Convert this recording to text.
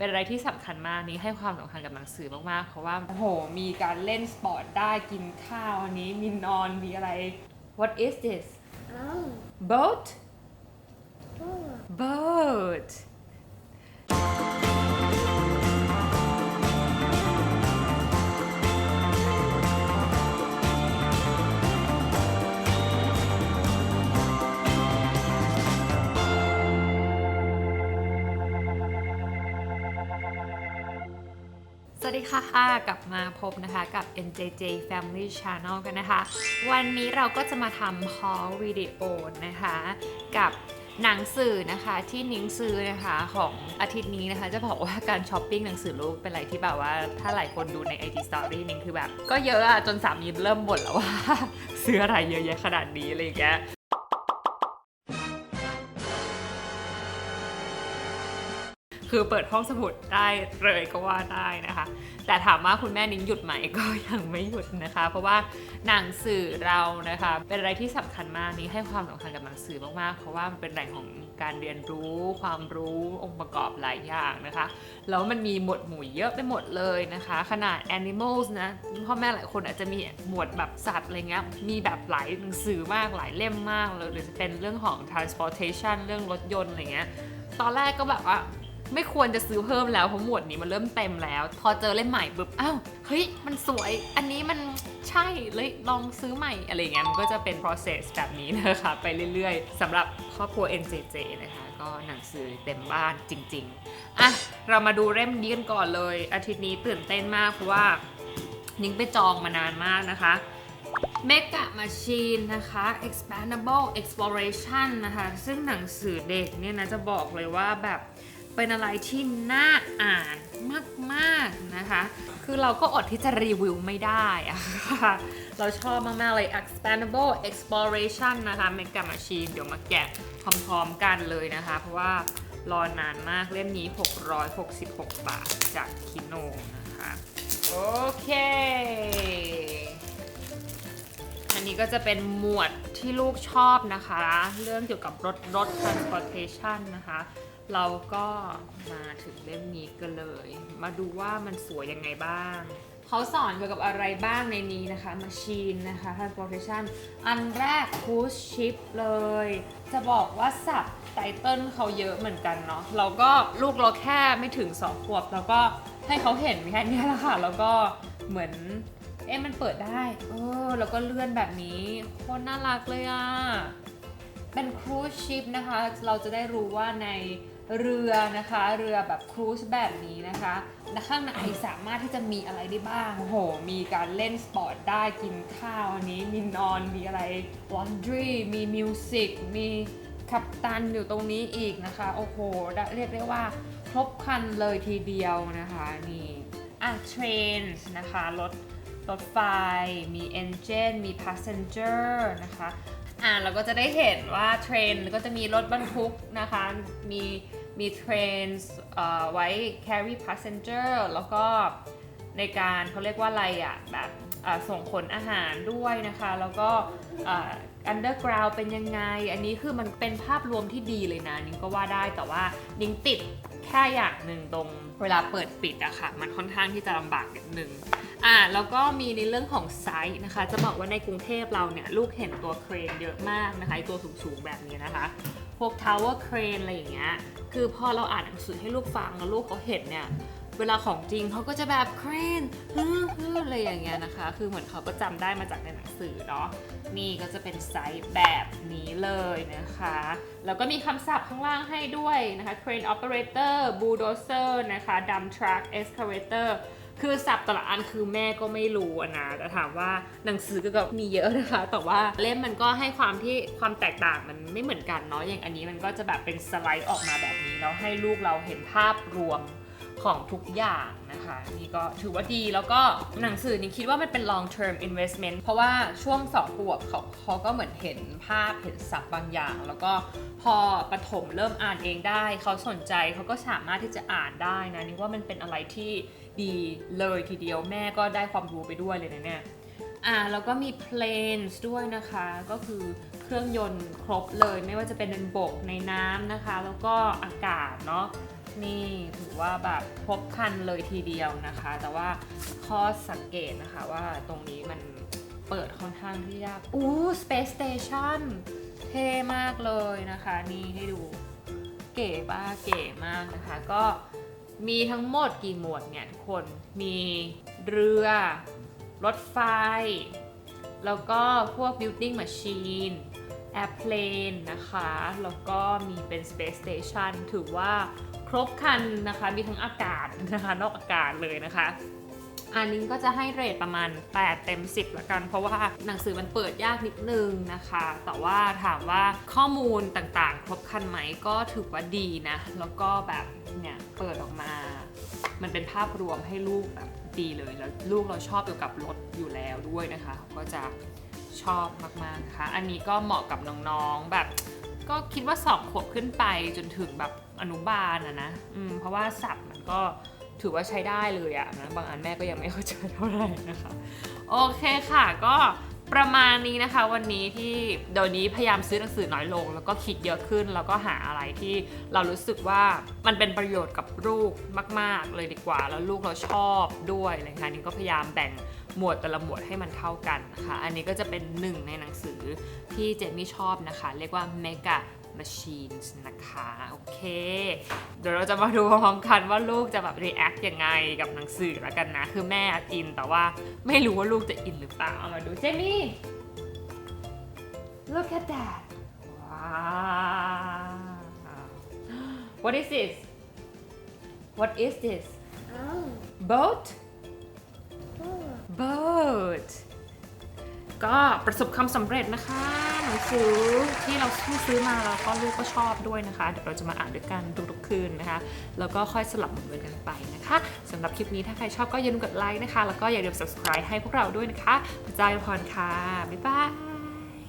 เป็นอะไรที่สำคัญมากนี้ให้ความสำคัญกับหนังสือมากๆ เพราะว่าโอ้โหมีการเล่นสปอร์ตได้กินข้าวอันนี้มีนอนมีอะไร What is this Oh, boat oh. boat สวัสดีค่ะกลับมาพบนะคะกับ NJJ Family Channel กันนะคะ วันนี้เราก็จะมาทำ haul วิดีโอนะคะ กับหนังสือนะคะที่นิ้งซื้อนะคะของอาทิตย์นี้นะคะ จะบอกว่าการช้อปปิ้งหนังสือลูกเป็นอะไรที่แบบว่าถ้าหลายคนดูใน IG Story นิ้งคือแบบ ก็เยอะอะจนสามีเริ่มบ่นแล้วว่า ซื้ออะไรเยอะแยะขนาดนี้อะไรอย่างเงี้ย คือเปิดห้องสมุดได้เลยก็ว่าได้นะคะ แต่ถามว่าคุณแม่นิ้งหยุดไหมก็ยังไม่หยุดนะคะ เพราะว่าหนังสือเรานะคะ เป็นอะไรที่สำคัญมากนิ้งให้ความสำคัญกับหนังสือมากๆ เพราะว่ามันเป็นแหล่งของการเรียนรู้ความรู้องค์ประกอบหลายอย่างนะคะ แล้วมันมีหมวดหมู่เยอะไปหมดเลยนะคะ ขนาด animals นะพ่อแม่หลายคนอาจจะมีหมวดแบบสัตว์อะไรเงี้ยมีแบบหลายหนังสือมากหลายเล่มมากเลยหรือจะเป็นเรื่องของ transportation เรื่องรถยนต์อะไรเงี้ยตอนแรกก็แบบว่า ไม่ควรจะซื้อเพิ่มแล้วเพราะหมวดนี้มันเริ่มเต็มแล้ว พอเจอเล่มใหม่ปุ๊บอ้าวเฮ้ยมันสวย อันนี้มันใช่เลยลองซื้อใหม่อะไรเงี้ยมันก็จะเป็น process แบบนี้นะคะไปเรื่อยๆสำหรับครอบครัว NJJ นะคะก็หนังสือเต็มบ้านจริง ๆอะเรามาดูเล่มนี้กันก่อนเลย อาทิตย์นี้ตื่นเต้นมากเพราะว่านิ้งไปจองมานานมากนะคะ Mega Machine นะคะ Expandable Exploration นะคะ ซึ่งหนังสือเด็กเนี่ยนะจะบอกเลยว่าแบบ เป็นอะไรที่น่าอ่านมากๆนะคะ คือเราก็อดที่จะรีวิวไม่ได้อะค่ะ เราชอบมากๆเลย Expandable Exploration นะคะ Mega Machine เดี๋ยวมาแกะพร้อมๆกันเลยนะคะ เพราะว่ารอนานมากเล่มนี้ 666 บาทจากคิโนนะคะ โอเค อันนี้ก็จะเป็นหมวดที่ลูกชอบนะคะ เรื่องเกี่ยวกับรถรถ transportation นะคะ เราก็มาถึงเล่มนี้กันเลย มาดูว่ามันสวยยังไงบ้าง เขาสอนเกี่ยวกับอะไรบ้างในนี้นะคะ machine นะคะ transportation อันแรก cruise ship เลย จะบอกว่าสับไตเติลเขาเยอะเหมือนกันเนาะเราก็ลูกเราแค่ไม่ถึงสองขวบ แล้วก็ให้เขาเห็นแค่นี้แหละค่ะ แล้วก็เหมือนเอ๊ะมันเปิดได้ เออ แล้วก็เลื่อนแบบนี้โคตรน่ารักเลยอะเป็นครูชิพนะคะ เราจะได้รู้ว่าใน เรือนะคะเรือแบบครูซแบบนี้นะคะข้างในสามารถที่จะมีอะไรได้บ้างโอ้โห มีการเล่นสปอร์ตได้กินข้าวอันนี้มีนอนมีอะไร laundry มีมิวสิกมีคัปตันอยู่ตรงนี้อีกนะคะ โอ้โห เรียกได้ว่าครบครันเลยทีเดียวนะคะนี่อะ train นะคะรถรถไฟ มี engine มี passenger นะคะอ่าเราก็จะได้เห็นว่าเทรนก็จะมีรถบรรทุกนะคะ มี มีเทรนเอ่อไว้ carry passenger แล้วก็ในการเขาเรียกว่าอะไรอะแบบส่งขนอาหารด้วยนะคะ แล้วก็อ่า underground เป็นยังไง อันนี้คือมันเป็นภาพรวมที่ดีเลยนะ นิ้งก็ว่าได้แต่ว่านิ้งติดแค่อย่างหนึ่งตรงเวลาเปิดปิดอะค่ะ มันค่อนข้างที่จะลำบากนิดนึงอ่าแล้วก็มีในเรื่องของไซส์นะคะ จะบอกว่าในกรุงเทพเราเนี่ย ลูกเห็นตัวเครนเยอะมากนะคะตัวสูงๆแบบนี้นะคะ พวก tower crane อะไรอย่างเงี้ย คือพอเราอ่านหนังสือให้ลูกฟังแล้วลูกเขาเห็นเนี่ย เวลาของจริงเขาก็จะแบบเครนฮึ่มๆอะไรอย่างเงี้ยนะคะ คือเหมือนเขาก็จำได้มาจากในหนังสือเนาะ นี่ก็จะเป็นไซส์แบบนี้เลยนะคะ แล้วก็มีคำศัพท์ข้างล่างให้ด้วยนะคะ crane operator bulldozer นะคะ dump truck excavator คือสับแต่ละอันคือแม่ก็ไม่รู้อะนะแต่ถามว่าหนังสือก็มีเยอะนะคะ แต่ว่าเล่มมันก็ให้ความที่ความแตกต่างมันไม่เหมือนกันเนาะอย่างอันนี้มันก็จะแบบเป็นสไลด์ออกมาแบบนี้แล้วให้ลูกเราเห็นภาพรวม ของทุกอย่างนะคะ นี่ก็ถือว่าดีแล้วก็หนังสือนี่คิดว่ามันเป็น long term investment เพราะว่าช่วงสองขวบเขาเขาก็เหมือนเห็นภาพเห็นศัพท์บางอย่าง แล้วก็พอประถมเริ่มอ่านเองได้ เขาสนใจเขาก็สามารถที่จะอ่านได้นะนี่ว่ามันเป็นอะไรที่ดีเลยทีเดียวแม่ก็ได้ความรู้ไปด้วยเลยนะเนี่ยอ่าแล้วก็มี planes ด้วยนะคะ ก็คือเครื่องยนต์ครบเลย ไม่ว่าจะเป็นบนบกในน้ำนะคะ แล้วก็อากาศเนาะ นี่ถือว่าแบบครบคันเลยทีเดียวนะคะ แต่ว่าข้อสังเกตนะคะว่าตรงนี้มันเปิดค่อนข้างที่ยากอู้ Space Station เท่มากเลยนะคะ นี่ให้ดูเก๋บ้าเก๋มากนะคะ ก็มีทั้งหมดกี่หมวดเนี่ยทุกคนมีเรือ รถไฟ แล้วก็พวก building machine airplane นะคะ แล้วก็มีเป็น space station ถือว่า ครบคันนะคะ มีทั้งอากาศนะคะ นอกอากาศเลยนะคะ อันนี้ก็จะให้เรทประมาณ 8 เต็ม 10ละกัน เพราะว่าหนังสือมันเปิดยากนิดนึงนะคะ แต่ว่าถามว่าข้อมูลต่างๆ ครบคันไหมก็ถือว่าดีนะ แล้วก็แบบเนี่ยเปิดออกมา มันเป็นภาพรวมให้ลูกแบบดีเลย แล้วลูกเราชอบเกี่ยวกับรถอยู่แล้วด้วยนะคะ ก็จะชอบมากๆนะคะ อันนี้ก็เหมาะกับน้องๆแบบ ก็คิดว่า2ขวบขึ้นไปจนถึงแบบ อนุบาลอะนะอืมเพราะว่าศัพท์มันก็ถือว่าใช้ได้เลยอะนะบางอันแม่ก็ยังไม่เข้าใจเท่าไหร่นะคะโอเคค่ะก็ประมาณนี้นะคะวันนี้ที่เดี๋ยวนี้พยายามซื้อหนังสือน้อยลง แล้วก็คิดเยอะขึ้น แล้วก็หาอะไรที่เรารู้สึกว่ามันเป็นประโยชน์กับลูกมาก ๆ เลยดีกว่า แล้วลูกเราชอบด้วยอะไรคะนี่ก็พยายามแบ่งหมวดแต่ละหมวดให้มันเท่ากันนะคะอันนี้ก็จะเป็นหนึ่งในหนังสือที่เจมี่ชอบนะคะ เรียกว่า Mega Machines นะคะ โอเค เดี๋ยวเราจะมาดูพร้อมๆกันว่าลูกจะแบบ react ยังไงกับหนังสือแล้วกันนะ คือแม่อินแต่ว่าไม่รู้ว่าลูกจะอินหรือเปล่า เอามาดูเจมี่ look at that ว้าว what is this what is this Oh. boat Oh. boat ก็ประสบความสำเร็จนะคะหนังสือที่เราซื้อมาแล้วก็ลูกก็ชอบด้วยนะคะ เดี๋ยวเราจะมาอ่านด้วยกันทุกๆคืนนะคะ แล้วก็ค่อยสลับหมุนเวียนกันไปนะคะสำหรับคลิปนี้ถ้าใครชอบก็อย่าลืมกดไลค์นะคะ แล้วก็อย่าลืม subscribe ให้พวกเราด้วยนะคะพระเจ้าอวยพรค่ะ บ๊ายบาย